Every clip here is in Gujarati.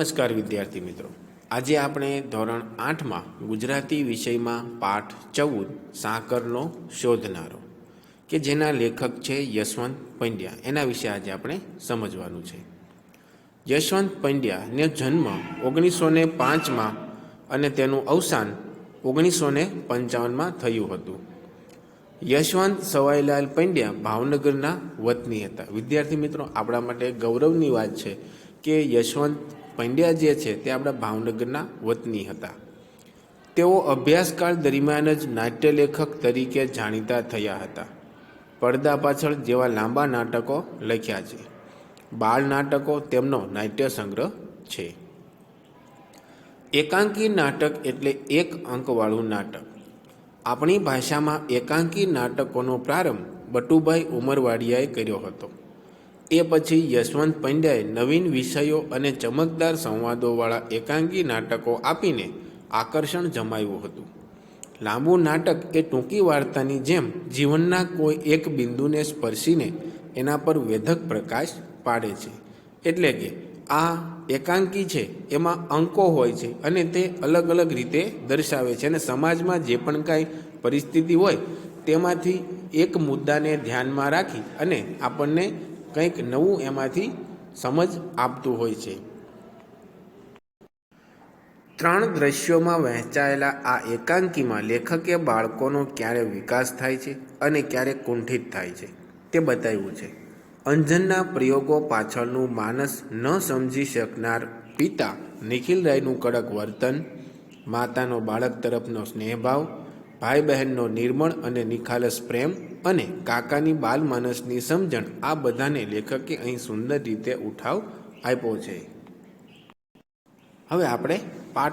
નમસ્કાર વિદ્યાર્થી મિત્રો. આજે આપણે ધોરણ આઠમાં ગુજરાતી વિષયમાં પાઠ ચૌદ, સાકરનો શોધનારો, કે જેના લેખક છે યશવંત પંડ્યા. એના વિશે આજે આપણે સમજવાનું છે. યશવંત પંડ્યાનો જન્મ ઓગણીસો ને પાંચમાં અને તેનું અવસાન ઓગણીસો ને પંચાવનમાં થયું હતું. યશવંત સવાઈલાલ પંડ્યા ભાવનગરના વતની હતા. વિદ્યાર્થી મિત્રો, આપણા માટે ગૌરવની વાત છે કે યશવંત પંડ્યા જે છે તે આપણા ભાવનગરના વતની હતા. તેઓ અભ્યાસકાળ દરમિયાન જ નાટ્યલેખક તરીકે જાણીતા થયા હતા. પડદા પાછળ જેવા લાંબા નાટકો લખ્યા છે. બાળ નાટકો તેમનો નાટ્ય સંગ્રહ છે. એકાંકી નાટક એટલે એક અંકવાળું નાટક. આપણી ભાષામાં એકાંકી નાટકોનો પ્રારંભ બટુભાઈ ઉમરવાડિયાએ કર્યો હતો. એ પછી યશવંત પંડ્યાએ નવીન વિષયો અને ચમકદાર સંવાદોવાળા એકાંકી નાટકો આપીને આકર્ષણ જમાવ્યું હતું. લાંબુ નાટક એ ટૂંકી વાર્તાની જેમ જીવનના કોઈ એક બિંદુને સ્પર્શીને એના પર વેધક પ્રકાશ પાડે છે. એટલે કે આ એકાંકી છે એમાં અંકો હોય છે અને તે અલગ અલગ રીતે દર્શાવે છે અને સમાજમાં જે પણ કાંઈ પરિસ્થિતિ હોય તેમાંથી એક મુદ્દાને ધ્યાનમાં રાખી અને આપણને કંઈક નવું એમાંથી સમજ આપતું હોય છે. ત્રણ દ્રશ્યોમાં વહેંચાયેલા આ એકાંકીમાં લેખકે બાળકોનો ક્યારે વિકાસ થાય છે અને ક્યારે કુંઠિત થાય છે તે બતાવ્યું છે. અંજનના પ્રયોગો પાછળનું માનસ ન સમજી શકનાર પિતા નિખિલ રાયનું કડક વર્તન, માતાનો બાળક તરફનો સ્નેહભાવ ભાઈ બહેનનો નિર્મળ અને નિખાલસ પ્રેમ અને કાકાની બાલમાનસની સમજણ આ બધાને લેખકે અહીં સુંદર રીતે ઉઠાવ આપ્યો છે. હવે આપણે પાઠ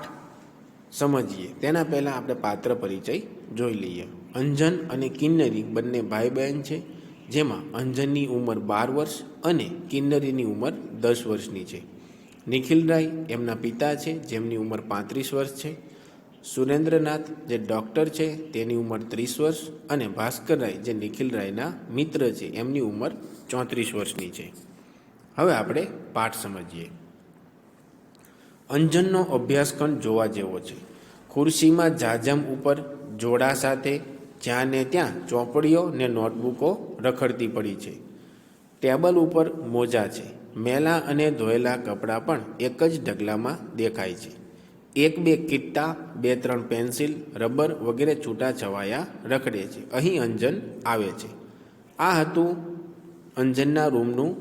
સમજીએ. તેના પહેલાં આપણે પાત્ર પરિચય જોઈ લઈએ. અંજન અને કિન્નરી બંને ભાઈ બહેન છે, જેમાં અંજનની ઉંમર બાર વર્ષ અને કિન્નરીની ઉંમર દસ વર્ષની છે. નિખિલ રાય એમના પિતા છે, જેમની ઉંમર પાંત્રીસ વર્ષ છે. સુરેન્દ્રનાથ, જે ડૉક્ટર છે, તેની ઉંમર ત્રીસ વર્ષ અને ભાસ્કર રાય, જે નિખિલ રાયના મિત્ર છે, એમની ઉંમર ચોત્રીસ વર્ષની છે. હવે આપણે પાઠ સમજીએ. અંજનનો અભ્યાસખંડ જોવા જેવો છે. ખુરશીમાં જાજમ ઉપર જોડા સાથે જ્યાં ને ત્યાં ચોપડીઓ ને નોટબુકો રખડતી પડી છે. ટેબલ ઉપર મોજા છે. મેલા અને ધોયેલા કપડાં પણ એક જ ઢગલામાં દેખાય છે. એક, બે કિટ્ટા, બે, ત્રણ પેન્સિલ, રબર વગેરે છૂટા છવાયા રખડે છે. અહીં અંજન આવે છે. આ હતું અંજનના રૂમનું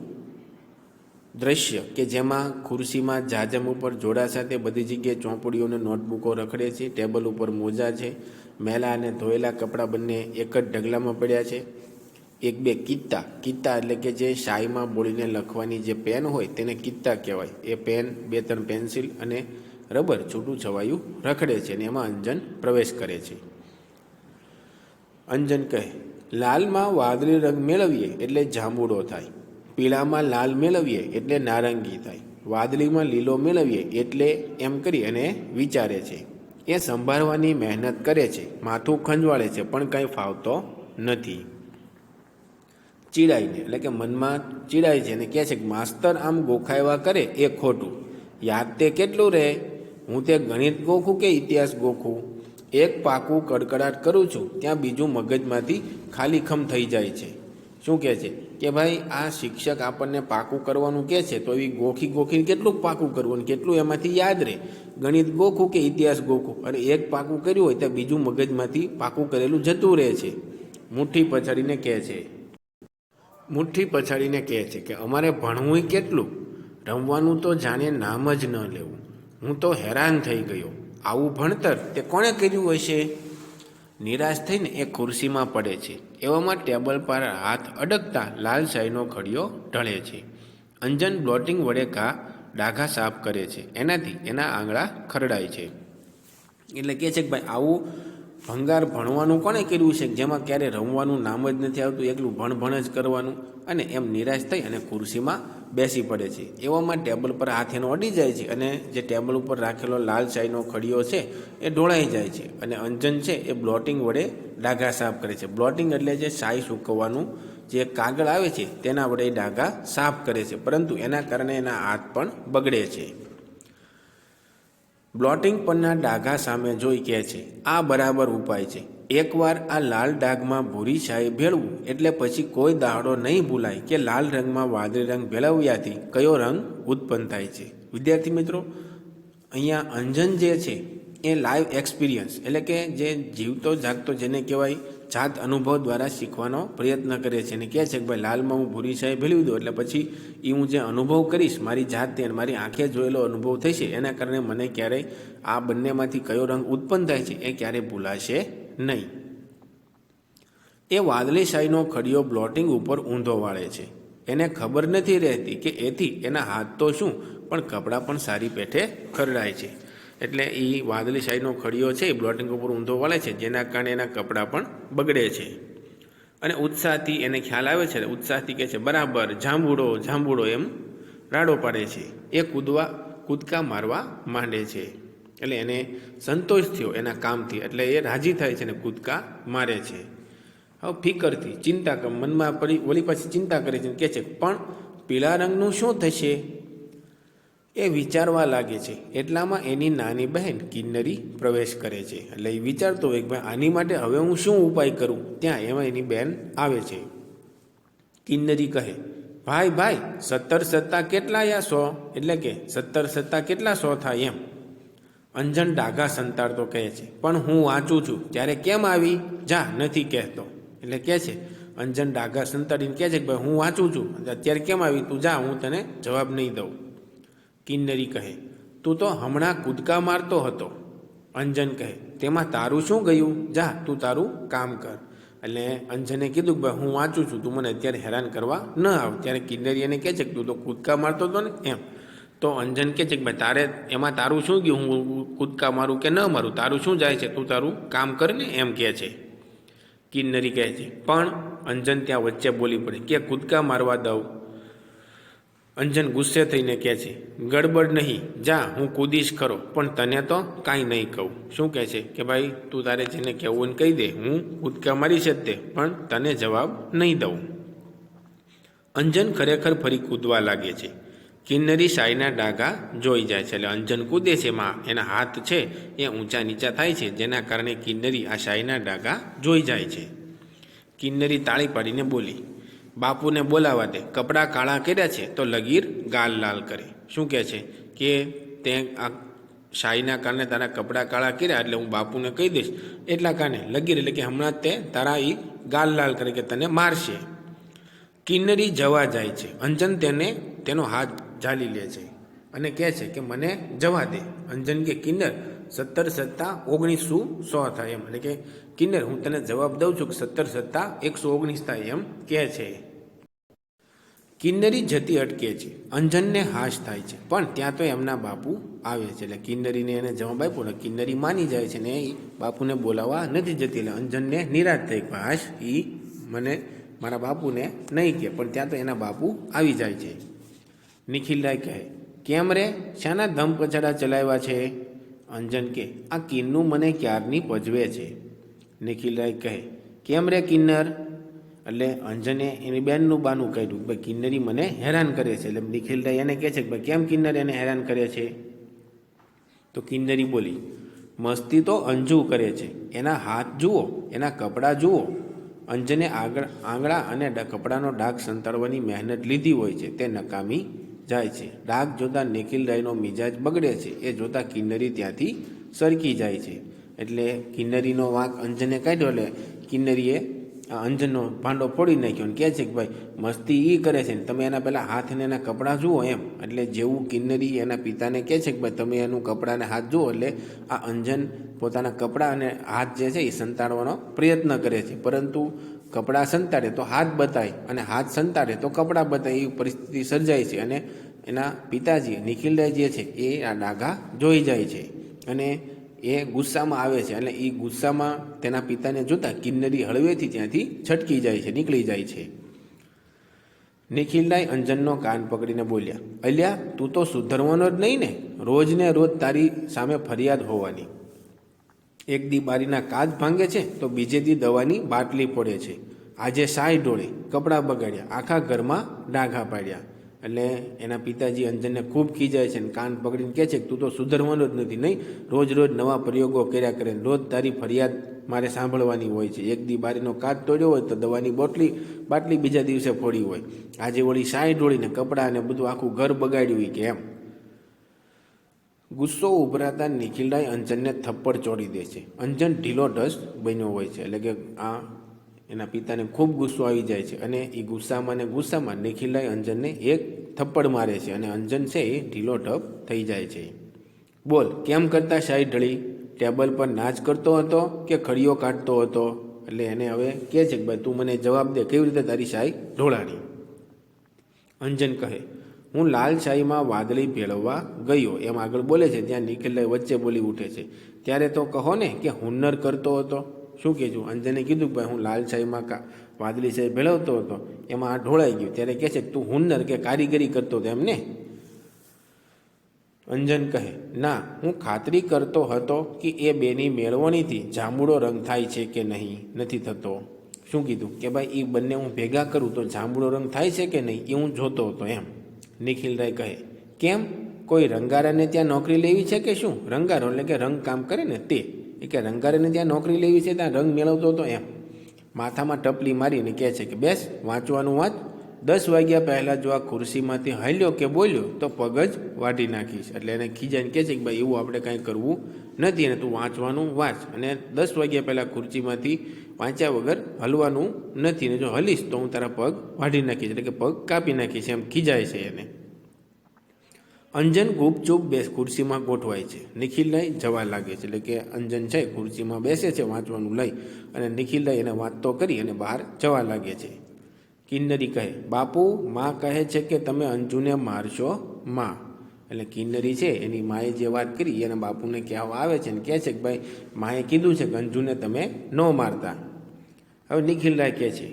દ્રશ્ય કે જેમાં ખુરશીમાં જાજમ ઉપર જોડા સાથે બધી જગ્યાએ ચોપડીઓને નોટબુકો રખડે છે. ટેબલ ઉપર મોજા છે. મેલા અને ધોયેલા કપડાં બંને એક જ ઢગલામાં પડ્યા છે. એક, બે કિત્તા કિત્તા એટલે કે જે શાહીમાં બોલીને લખવાની જે પેન હોય તેને કિત્તા કહેવાય. એ પેન, બે, ત્રણ પેન્સિલ અને રબર છૂટું છવાયું રખડે છે અને એમાં અંજન પ્રવેશ કરે છે. અંજન કહે, લાલમાં વાદળી રંગ મેળવીએ એટલે જાંબુડો થાય. પીળામાં લાલ મેળવીએ એટલે નારંગી થાય. વાદળીમાં લીલો મેળવીએ એટલે એમ કરી અને વિચારે છે. એ સંભાળવાની મહેનત કરે છે. માથું ખંજવાળે છે પણ કંઈ ફાવતો નથી. ચીડાઈને, એટલે કે મનમાં ચીડાય છે અને કહે છે કે, માસ્તર આમ ગોખાયવા કરે એ ખોટું. યાદ તે કેટલું રહે? હું તે ગણિત ગોખું કે ઇતિહાસ ગોખું? એક પાકું કડકડાટ કરું છું, ત્યાં બીજું મગજમાંથી ખાલીખમ થઈ જાય છે. શું કહે છે? કે ભાઈ, આ શિક્ષક આપણને પાકું કરવાનું કહે છે, તો એવી ગોખી ગોખીને કેટલું પાકું કરવું કેટલું એમાંથી યાદ રહે? ગણિત ગોખું કે ઇતિહાસ ગોખું? અને એક પાકું કર્યું હોય, ત્યાં બીજું મગજમાંથી પાકું કરેલું જતું રહે છે. મુઠ્ઠી પછાડીને કહે છે, મુઠ્ઠી પછાડીને કહે છે કે, અમારે ભણવું કેટલું? રમવાનું તો જાણે નામ જ ન લેવું. હું તો હેરાન થઈ ગયો. આવું ભણતર તે કોણે કર્યું હશે? નિરાશ થઈને એ ખુરશીમાં પડે છે. એવામાં ટેબલ પર હાથ અડકતા લાલ શાહીનો ઘડિયો ઢળે છે. અંજન બ્લોટિંગ વડે ઘા ડાઘા સાફ કરે છે. એનાથી એના આંગળા ખરડાય છે. એટલે કહે છે કે ભાઈ, આવું ભંગાર ભણવાનું કોણે કર્યું છે? જેમાં ક્યારે રમવાનું નામ જ નથી આવતું, એકલું ભણ ભણ જ કરવાનું. અને એમ નિરાશ થઈ અને ખુરશીમાં બેસી પડે છે. એવામાં ટેબલ પર હાથ એનો અડી જાય છે અને જે ટેબલ ઉપર રાખેલો લાલ શાહીનો ખડીયો છે એ ઢોળાઈ જાય છે અને અંજન છે એ બ્લોટિંગ વડે ડાઘા સાફ કરે છે. બ્લોટિંગ એટલે જે શાહી સૂકવવાનું જે કાગળ આવે છે તેના વડે એ ડાઘા સાફ કરે છે. પરંતુ એના કારણે એના હાથ પણ બગડે છે. બ્લોટિંગ પરના ડાઘા સામે જોઈ કહે છે, આ બરાબર ઉપાય છે. એકવાર આ લાલ ડાઘમાં ભૂરી છાએ ભેળવું, એટલે પછી કોઈ દાડો નહીં ભૂલાય કે લાલ રંગમાં વાદળી રંગ ભેળવ્યાથી કયો રંગ ઉત્પન્ન થાય છે. વિદ્યાર્થી મિત્રો, અહીંયા અંજન જે છે, એ લાઈવ એક્સપિરિયન્સ એટલે કે જે જીવતો જાગતો જેને કહેવાય, જાત અનુભવ દ્વારા શીખવાનો પ્રયત્ન કરે છે અને કહે છે કે ભાઈ, લાલમાં હું ભૂરી છાએ ભેળવી દઉં, એટલે પછી એ હું જે અનુભવ કરીશ, મારી જાતે અને મારી આંખે જોયેલો અનુભવ થશે, એના કારણે મને ક્યારેય આ બંનેમાંથી કયો રંગ ઉત્પન્ન થાય છે, એ ક્યારેય ભૂલાશે નહીં. એ વાદળી શાહીનો ખડીયો બ્લોટિંગ ઉપર ઊંધો વાળે છે. એને ખબર નથી રહેતી કે એથી એના હાથ તો શું, પણ કપડાં પણ સારી પેઠે ખરડાય છે. એટલે એ વાદળી શાહીનો ખડીયો છે, એ બ્લોટિંગ ઉપર ઊંધો વાળે છે, જેના કારણે એના કપડાં પણ બગડે છે. અને ઉત્સાહથી એને ખ્યાલ આવે છે, ઉત્સાહથી કહે છે, બરાબર, જાંબુડો જાંબુડો એમ રાડો પાડે છે. એ કૂદવા, કૂદકા મારવા માંડે છે. એટલે એને સંતોષ થયો એના કામથી. એટલે એ રાજી થાય છે અને કૂદકા મારે છે. હવે ફિકરથી, ચિંતા મનમાં પડી, વળી પાછી ચિંતા કરે છે કે છે, પણ પીળા રંગનું શું થશે? એ વિચારવા લાગે છે. એટલામાં એની નાની બહેન કિન્નરી પ્રવેશ કરે છે. એટલે એ વિચારતો હોય કે ભાઈ, આની માટે હવે હું શું ઉપાય કરું? ત્યાં એમાં એની બહેન આવે છે. કિન્નરી કહે, ભાઈ ભાઈ, સત્તર સત્તા કેટલા યા સો? એટલે કે, સત્તર સત્તા કેટલા સો થાય? એમ. અંજન ડાઘા સંતાડતો કહે છે, પણ હું વાંચું છું. ત્યારે કેમ આવી? જા, નથી કહેતો. એટલે કહે છે, અંજન ડાઘા સંતાડીને કહે છે કે, ભાઈ, હું વાંચું છું. અત્યારે કેમ આવી? તું જા, હું તને જવાબ નહીં દઉં. કિન્નરી કહે, તું તો હમણાં કૂદકા મારતો હતો. અંજન કહે, તેમાં તારું શું ગયું? જા, તું તારું કામ કર. એટલે અંજને કીધું કે, ભાઈ, હું વાંચું છું, તું મને અત્યારે હેરાન કરવા ન આવ. ત્યારે કિન્નરી એને કહે છે કે, તું તો કૂદકા મારતો હતો ને, એમ. તો અંજન કે છે કે ભાઈ, તારે એમાં તારું શું ગયું? હું કૂદકા મારું કે ન મારું? તારું શું જાય છે? તું તારું કામ કરને એમ કહે છે. કિન્નરી કહે છે, પણ અંજન ત્યાં વચ્ચે બોલી પડે, કે કૂદકા મારવા દઉં. અંજન ગુસ્સે થઈને કહે છે, ગડબડ નહીં, જા, હું કૂદીશ ખરો, પણ તને તો કાંઈ નહીં કહું. શું કહે છે? કે ભાઈ, તું તારે જેને કહેવું કહી દે, હું કૂદકા મારીશ જ તે, પણ તને જવાબ નહીં દઉં. અંજન ખરેખર ફરી કૂદવા લાગે છે. કિન્નરી શાહીના ડાઘા જોઈ જાય છે. એટલે અંજન કૂદે છે એમાં એના હાથ છે, એ ઊંચા નીચા થાય છે, જેના કારણે કિન્નરી આ શાહીના ડાઘા જોઈ જાય છે. કિન્નરી તાળી પાડીને બોલી, બાપુને બોલાવા દે. કપડાં કાળા કર્યા છે તો લગીર ગાલ લાલ કરે. શું કહે છે? કે તે આ શાહીના કારણે તારા કપડાં કાળા કર્યા, એટલે હું બાપુને કહી દઈશ. એટલા કારણે લગીર એટલે કે હમણાં તે તારા એ ગાલ લાલ કરે કે તને મારશે. કિન્નરી જવા જાય છે. અંજન તેને, તેનો હાથ ઝાલી લે છે. અને કહે છે કે મને જવા દે. અંજન કે કિન્નર સત્તર સત્તા ઓગણીસો સો થાય એમ. એટલે કે કિન્નર, હું તને જવાબ દઉં છું કે સત્તર સત્તા એકસો ઓગણીસ થાય એમ કહે છે. કિન્નરી જતી અટકે છે. અંજનને હાશ થાય છે. પણ ત્યાં તો એમના બાપુ આવે છે. એટલે કિન્નરીને એને જવાબ આપ્યો ને કિન્નરી માની જાય છે ને એ બાપુને બોલાવવા નથી જતી. એટલે અંજનને નિરાશ થઈ કે હાશ એ મને મારા બાપુને નહીં કહે. પણ ત્યાં તો એના બાપુ આવી જાય છે. નિખિલરાય કહે, કેમ રે? શાના ધમ કચડા ચલાવ્યા છે? અંજન કે, આ કિન્નું મને ક્યારની પજવે છે? નિખિલરાય કહે, કેમ રે કિન્નર? એટલે અંજને એની બેનનું બાનું કાઢ્યું, ભાઈ, કિન્નરી મને હેરાન કરે છે. એટલે નિખિલરાય એને કહે છે કે, ભાઈ, કેમ કિન્નર એને હેરાન કરે છે? તો કિન્નરી બોલી, મસ્તી તો અંજુ કરે છે. એના હાથ જુઓ, એના કપડાં જુઓ. અંજને આગળ, આંગળા અને કપડાનો ડાઘ સંતાડવાની મહેનત લીધી હોય છે. તે નકામી જાય છે. ડાઘ જોતાં નિખિલ રાયનો મિજાજ બગડે છે. એ જોતાં કિન્નરી ત્યાંથી સરકી જાય છે. એટલે કિન્નરીનો વાંક અંજને કાઢ્યો એટલે કિન્નરીએ આ અંજનનો ભાંડો ફોડી નાખ્યો અને કહે છે કે ભાઈ, મસ્તી એ કરે છે ને તમે એના પહેલાં હાથને એના કપડાં જુઓ એમ. એટલે જેવું કિન્નરી એના પિતાને કહે છે કે ભાઈ, તમે એનું કપડાને હાથ જુઓ એટલે આ અંજન પોતાના કપડાં અને હાથ જે છે એ સંતાડવાનો પ્રયત્ન કરે છે. પરંતુ કપડાં સંતાડે તો હાથ બતાય અને હાથ સંતાડે તો કપડાં બતાય, એવી પરિસ્થિતિ સર્જાય છે અને એના પિતાજી નિખિલરાય જે છે એ આ ડાઘા જોઈ જાય છે અને એ ગુસ્સામાં આવે છે અને એ ગુસ્સામાં તેના પિતાને જોતા કિન્નરી હળવેથી ત્યાંથી છટકી જાય છે, નીકળી જાય છે. નિખિલરાય અંજનનો કાન પકડીને બોલ્યા, અલ્યા, તું તો સુધરવાનો જ નહીં ને? રોજને રોજ તારી સામે ફરિયાદ હોવાની. એક દી બારીના કાચ ભાંગે છે તો બીજે દી દવાની બાટલી પડે છે. આજે સાય ઢોળે, કપડાં બગાડ્યા, આખા ઘરમાં ડાઘા પાડ્યા. એટલે એના પિતાજી અંજનને ખૂબ ખીજાય છે અને કાન પકડીને કહે છે કે તું તો સુધરવાનો જ નથી, નહીં? રોજ રોજ નવા પ્રયોગો કર્યા કરે રોજ તારી ફરિયાદ મારે સાંભળવાની હોય છે. એક દી બારીનો કાચ તોડ્યો હોય તો દવાની બોટલી, બાટલી બીજા દિવસે ફોડી હોય. આજે વળી સાય ઢોળીને કપડાં અને બધું આખું ઘર બગાડ્યું કે એમ. ગુસ્સો ઉભરાતા નિખિલરાય અંજનને થપ્પડ ચોડી દે છે. અંજન ઢીલો ઢસ બન્યો હોય છે. એટલે કે આ એના પિતાને ખૂબ ગુસ્સો આવી જાય છે અને એ ગુસ્સામાં ને ગુસ્સામાં નિખિલરાય અંજનને એક થપ્પડ મારે છે અને અંજન છે એ ઢીલો ઢપ થઈ જાય છે. બોલ, કેમ કરતા શાહી ઢળી? ટેબલ પર નાચ કરતો હતો કે ખડીઓ કાઢતો હતો? એટલે એને હવે કહે છે કે ભાઈ તું મને જવાબ દે, કેવી રીતે તારી શાહી ઢોળાણી? અંજન કહે હું લાલશાહીમાં વાદળી ભેળવવા ગયો. એમ આગળ બોલે છે, ત્યાં નિખિલભાઈ વચ્ચે બોલી ઉઠે છે. ત્યારે તો કહો ને કે હુન્નર કરતો હતો. શું કહેજો? અંજને કીધું ભાઈ હું લાલશાહીમાં કા, વાદળી શાહી ભેળવતો હતો. એમાં આ ઢોળાઈ ગયું. ત્યારે કહે છે, તું હુન્નર કે કારીગરી કરતો હતો? એમને અંજન કહે, ના, હું ખાતરી કરતો હતો કે એ બેની મેળવણીથી જાંબુડો રંગ થાય છે કે નહીં? નથી થતો. શું કીધું? કે ભાઈ એ બંને હું ભેગા કરું તો જાંબુડો રંગ થાય છે કે નહીં? એ હું જોતો હતો. એમ. નિખિલરાય કહે, કેમ? કોઈ રંગારાને ત્યાં નોકરી લેવી છે કે શું? રંગારો એટલે કે રંગ કામ કરે ને તે. એ કે રંગારાને ત્યાં નોકરી લેવી છે ત્યાં રંગ મેળવતો હતો એમ. માથામાં ટપલી મારીને કહે છે કે, બેસ, વાંચવાનું વાંચ. દસ વાગ્યા પહેલાં જો આ ખુરશીમાંથી હાલ્યો કે બોલ્યો, તો પગ જ વાઢી નાખીશ. એટલે એને ખીજાઈને કહે છે કે, ભાઈ, એવું આપણે કાંઈ કરવું નથી અને તું વાંચવાનું વાંચ. અને દસ વાગ્યા પહેલાં ખુરશીમાંથી વાંચ્યા વગર હલવાનું નથી. ને જો હલીશ તો હું તારા પગ વાઢી નાખીશ, એટલે કે પગ કાપી નાખીશ, એમ ખીજાય છે એને. અંજન ગુપચુપ બેસ ખુરશીમાં ગોઠવાય છે. નિખિલભાઈ જવા લાગે છે. એટલે કે અંજન છે, ખુરશીમાં બેસે છે, વાંચવાનું લઈ અને નિખિલભાઈ એને વાંચતો કરી અને બહાર જવા લાગે છે. કિન્નરી કહે, બાપુ, માં કહે છે કે તમે અંજુને મારશો? માં. એટલે કિન્નરી છે, એની માએ જે વાત કરી, એના બાપુને કહેવા આવે છે ને કહે છે કે ભાઈ, માએ કીધું છે કે અંજુને તમે ન મારતા. હવે નિખિલરાય કહે છે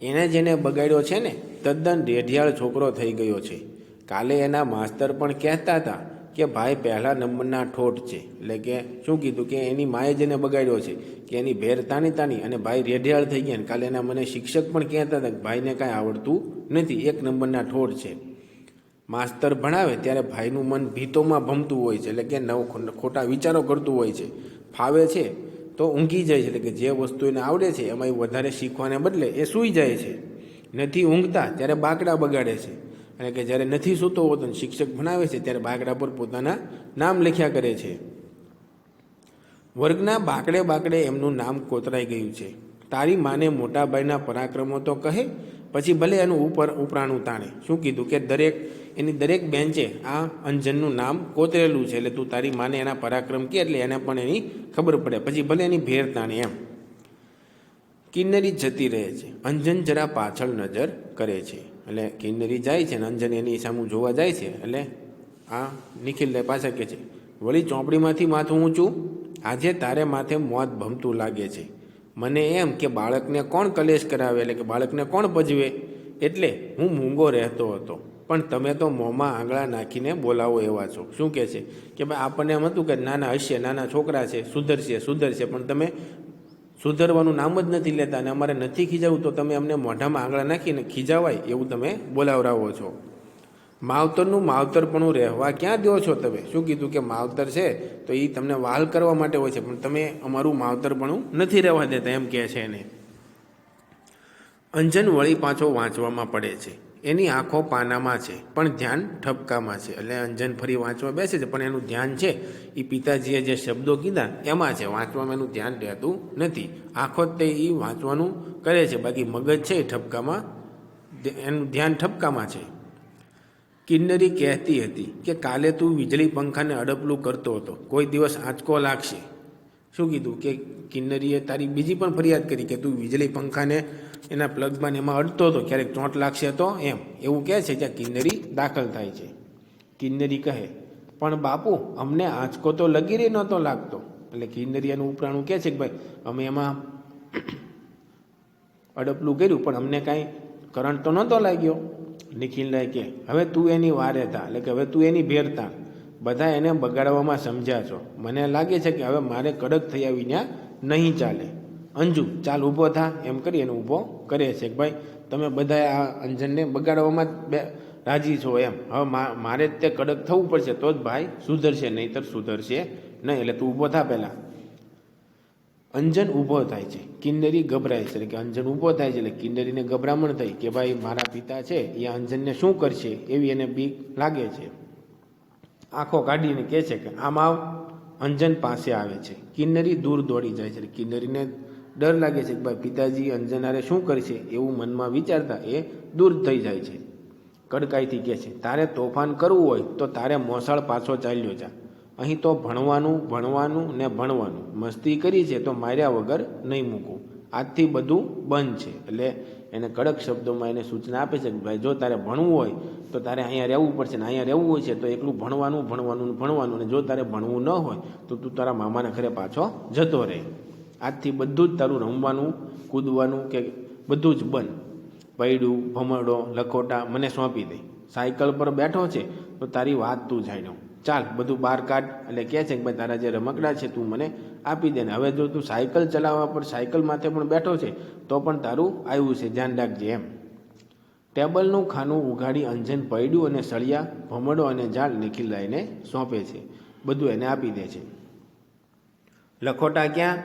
એણે જેને બગાડ્યો છે ને, તદ્દન રેઢિયાળ છોકરો થઈ ગયો છે. કાલે એના માસ્તર પણ કહેતા હતા કે ભાઈ, પહેલા નંબરના ઠોઠ છે. એટલે કે શું કીધું કે એની માએ જેને બગાડ્યો છે, કે એની ભેર તાની તાની અને ભાઈ રેઢિયાળ થઈ ગયા ને કાલે એના મને શિક્ષક પણ કહેતા હતા કે ભાઈને કાંઈ આવડતું નથી, એક નંબરના ઠોઠ છે. માસ્તર ભણાવે ત્યારે ભાઈનું મન ભીતોમાં ભમતું હોય છે, એટલે કે નવ ખોટા વિચારો કરતું હોય છે. ફાવે છે તો ઊંઘી જાય છે, એટલે કે જે વસ્તુ એને આવડે છે, એમાં એ વધારે શીખવાને બદલે એ સૂઈ જાય છે. નથી ઊંઘતા ત્યારે બાકડા બગાડે છે. અને કે જ્યારે નથી સૂતો હોતો શિક્ષક ભણાવે છે, ત્યારે બાકડા પર પોતાના નામ લખ્યા કરે છે. વર્ગના બાકડે બાકડે એમનું નામ કોતરાઈ ગયું છે. તારી માને મોટાભાઈના પરાક્રમો તો કહે પછી ભલે એનું ઉપર ઉપરાણું તાણે. શું કીધું કે દરેક, એની દરેક બેન્ચે આ અંજનનું નામ કોતરેલું છે એટલે તું તારી માને એના પરાક્રમ કે એટલે એને પણ એની ખબર પડે. પછી ભલે એની ભેર તાણે એમ. કિન્નરી જતી રહે છે. અંજન જરા પાછળ નજર કરે છે. એટલે કિન્નરી જાય છે ને અંજન એની સામું જોવા જાય છે એટલે આ નિખિલ પાછા કે છે, વળી ચોપડીમાંથી માથું ઊંચું? આજે તારે માથે મોત ભમતું લાગે છે. મને એમ કે બાળકને કોણ કલેશ કરાવે એટલે કે બાળકને કોણ ભજવે? એટલે હું મૂંગો રહેતો હતો. પણ તમે તો મોંમાં આંગળા નાખીને બોલાવો એવા છો. શું કહે છે? કે ભાઈ આપણને એમ હતું કે નાના હશે, નાના છોકરા છે, સુધરશે સુધરશે. પણ તમે સુધરવાનું નામ જ નથી લેતા અને અમારે નથી ખીજાવું, તો તમે અમને મોઢામાં આંગળા નાખીને ખીજાવાય એવું તમે બોલાવરાવો છો. માવતરનું માવતરપણું રહેવા ક્યાં દો છો તમે? શું કીધું કે માવતર છે? તો એ તમને વાલ કરવા માટે હોય છે, પણ તમે અમારું માવતરપણું નથી રહેવા દેતા, એમ કહે છે એને. અંજન વળી પાછો વાંચવામાં પડે છે. એની આંખો પાનામાં છે, પણ ધ્યાન ઠપકામાં છે. એટલે અંજન ફરી વાંચવા બેસે છે, પણ એનું ધ્યાન છે એ પિતાજીએ જે શબ્દો કીધા, એમાં છે, વાંચવામાં એનું ધ્યાન રહેતું નથી. આંખો તે એ વાંચવાનું કરે છે, બાકી મગજ છે એ ઠપકામાં, એનું ધ્યાન ઠપકામાં છે. કિન્નરી કહેતી હતી કે કાલે તું વીજળી પંખાને અડપલું કરતો હતો. કોઈ દિવસ આંચકો લાગશે. શું કીધું? કે કિન્નરીએ તારી બીજી પણ ફરિયાદ કરી કે તું વીજળી પંખાને એના પ્લગમાં એમાં અડતો હતો. ક્યારેક ચોંટ લાગશે તો એમ. એવું કહે છે જ્યાં કિન્નરી દાખલ થાય છે. કિન્નરી કહે, પણ બાપુ, અમને આંચકો તો લગી રહી નહોતો લાગતો. એટલે કિન્નરી એનું ઉપરાણું કહે છે કે ભાઈ, અમે એમાં અડપલું કર્યું, પણ અમને કાંઈ કરંટ તો નહોતો લાગ્યો. નિખિલભાઈ કે હવે તું એની વારે થા. એટલે કે, હવે તું એની ભેરતા બધા એને બગાડવામાં સમજ્યા છો. મને લાગે છે કે, હવે મારે કડક થઈ આવી ત્યાં નહીં ચાલે. અંજુ, ચાલ ઊભો થા. એમ કરી એને ઊભો કરે છે કે, ભાઈ, તમે બધા આ અંજનને બગાડવામાં બે રાજી છો એમ. હવે મારે જ તે કડક થવું પડશે. તો જ ભાઈ સુધરશે, નહીંતર સુધરશે નહીં. એટલે તું ઊભો થા પહેલાં. અંજન ઊભો થાય છે. કિન્નરી ગભરાય છે. એટલે કે અંજન ઊભો થાય છે. એટલે કિન્નરીને ગભરામણ થઈ કે ભાઈ મારા પિતા છે, એ અંજનને શું કરશે? એવી એને બીક લાગે છે. આંખો કાઢીને કહે છે કે આમ આવ, અંજન પાસે આવે છે. કિન્નરી દૂર દોડી જાય છે. કિન્નરીને ડર લાગે છે કે ભાઈ પિતાજી અંજન આરે શું કરશે? એવું મનમાં વિચારતા એ દૂર થઈ જાય છે. કડકાઈથી કહે છે, તારે તોફાન કરવું હોય તો તારે મોસાળ પાછો ચાલ્યો જા. અહીં તો ભણવાનું ભણવાનું ને ભણવાનું. મસ્તી કરી છે તો માર્યા વગર નહીં મૂકું. આજથી બધું બંધ છે. એટલે એને કડક શબ્દોમાં એને સૂચના આપે છે કે ભાઈ જો તારે ભણવું હોય તો તારે અહીંયા રહેવું પડશે ને અહીંયા રહેવું હોય છે તો એકલું ભણવાનું ભણવાનું ભણવાનું. અને જો તારે ભણવું ન હોય તો તું તારા મામાના ઘરે પાછો જતો રહે. આજથી બધું જ તારું રમવાનું, કૂદવાનું કે બધું જ બંધ. પૈડું, ભમરડો, લખોટા મને સોંપી દે. સાયકલ પર બેઠો છે તો તારી વાત તું જાણ્યો. ચાલ, બધું બહાર કાઢ. એટલે કહે છે કે ભાઈ, તારા જે રમકડા છે, તું મને આપી દે. ને હવે જો તું સાયકલ ચલાવવા પર સાયકલ માથે પણ બેઠો છે, તો પણ તારું આવ્યું છે. ધ્યાન રાખજે એમ. ટેબલનું ખાનું ઉઘાડી અંજન પૈડું અને સળિયા ભમડો અને ઝાડ નિખિલરાયને સોંપે છે. બધું એને આપી દે છે. લખોટા ક્યાં?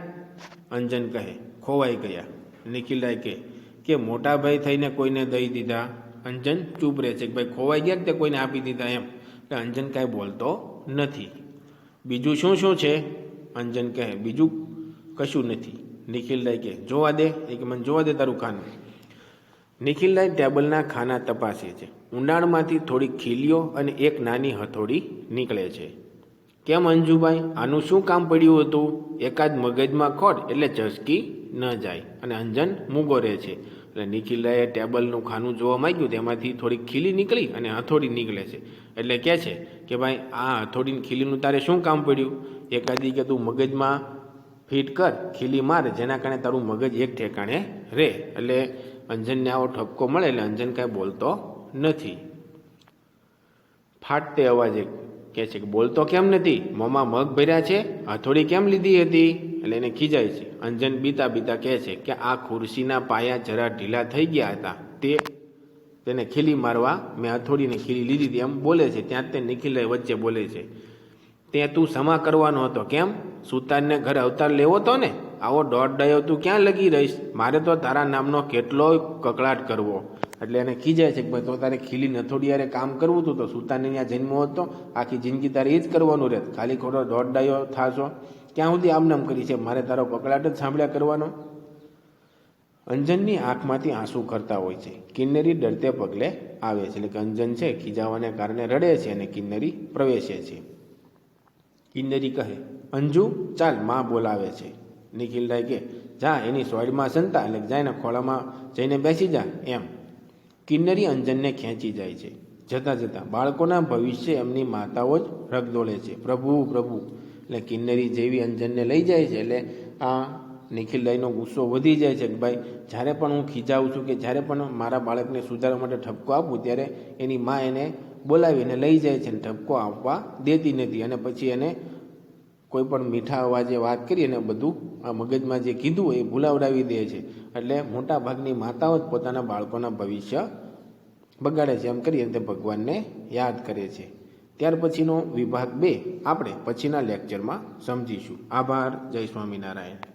અંજન કહે. ખોવાઈ ગયા. નિખિલરાય કહે કે, મોટા ભાઈ થઈને કોઈને દઈ દીધા. અંજન ચૂપ રહે છે કે, ભાઈ, ખોવાઈ ગયા કે તે કોઈને આપી દીધા? એમ. કે અંજન કાંઈ બોલતો નથી. બીજું શું શું છે? અંજન કહે, બીજું કશું નથી. નિખિલરાય કે જોવા દે. એ કે, મને જોવા દે તારું ખાનું. નિખિલરાય ટેબલના ખાના તપાસે છે. ઊંડાણમાંથી થોડી ખીલીઓ અને એક નાની હથોડી નીકળે છે. કેમ અંજુભાઈ? આનું શું કામ પડ્યું હતું? એકાદ મગજમાં ખોટ એટલે ચસકી ન જાય. અને અંજન મૂગો રહે છે. એટલે નિખિલરાયે ટેબલનું ખાનું જોવા માંગ્યું તેમાંથી થોડીક ખીલી નીકળી અને હથોડી નીકળે છે. એટલે કહે છે કે ભાઈ, આ હથોડીની ખીલીનું તારે શું કામ પડ્યું? એકાદી કે તું મગજમાં ફિટ કર, ખીલી માર, જેના કારણે તારું મગજ એક ઠેકાણે રહે. એટલે અંજનને આવો ઠપકો મળે એટલે અંજન કાંઈ બોલતો નથી. ફાટતે અવાજે કહે છે કે બોલતો કેમ નથી? મોંમાં મગ ભર્યા છે? હથોડી કેમ લીધી હતી? એટલે એને ખીજાય છે. અંજન બીતા બીતા કહે છે કે આ ખુરશીના પાયા જરા ઢીલા થઈ ગયા હતા. તે તેને ખીલી મારવા મેં હથોડીને ખીલી લીધી હતી. એમ બોલે છે. ત્યાં તે નિખિલ વચ્ચે બોલે છે. તે તું સમા કરવાનો હતો. કેમ? સુતારને ઘરે અવતાર લેવો તો ને? આવો દોઢ ડાયો તું ક્યાં લગી રહીશ? મારે તો તારા નામનો કેટલો કકળાટ કરવો. એટલે એને ખીજાય છે કે ભાઈ તો તારે ખીલી નથોડી યારે કામ કરવું હતું તો સુતારને ત્યાં જન્મ હતો. આખી જિંદગી તારે એ જ કરવાનું રહેત. ખાલી ખોટો દોઢ ડાયો થાશો. ક્યાં સુધી આમ નામ કરી છે. મારે તારો પકડાટ જ સાંભળ્યા કરવાનો. અંજનની આંખમાંથી આંસુ કરતા હોય છે. કિન્નરી ડરતે પગલે આવે છે. એટલે કે અંજન છે, ખીજાવાને કારણે રડે છે અને કિન્નરી પ્રવેશે છે. કિન્નરી કહે, અંજુ, ચાલ, માં બોલાવે છે. નિખિલરાય કે જા, એની સોયડમાં સંતા, એટલે જઈને ખોળામાં જઈને બેસી જા. એમ. કિન્નરી અંજનને ખેંચી જાય છે. જતાં જતાં બાળકોના ભવિષ્ય એમની માતાઓ જ રગદોળે છે. પ્રભુ પ્રભુ. એટલે કિન્નરી જેવી અંજનને લઈ જાય છે એટલે આ નિખિલદાઈનો ગુસ્સો વધી જાય છે કે ભાઈ, જ્યારે પણ હું ખીજાવું છું કે જ્યારે પણ મારા બાળકને સુધારવા માટે ઠપકો આપું, ત્યારે એની મા એને બોલાવીને લઈ જાય છે અને ઠપકો આપવા દેતી નથી. અને પછી એને કોઈ પણ મીઠા અવાજે વાત કરી અને બધું આ મગજમાં જે કીધું એ ભૂલાવડાવી દે છે. એટલે મોટાભાગની માતાઓ જ પોતાના બાળકોના ભવિષ્ય બગાડે છે. એમ કરી અને ભગવાનને યાદ કરે છે. ત્યાર પછીનો વિભાગ બે આપણે પછીના લેક્ચરમાં સમજીશું. આભાર. જય સ્વામિનારાયણ.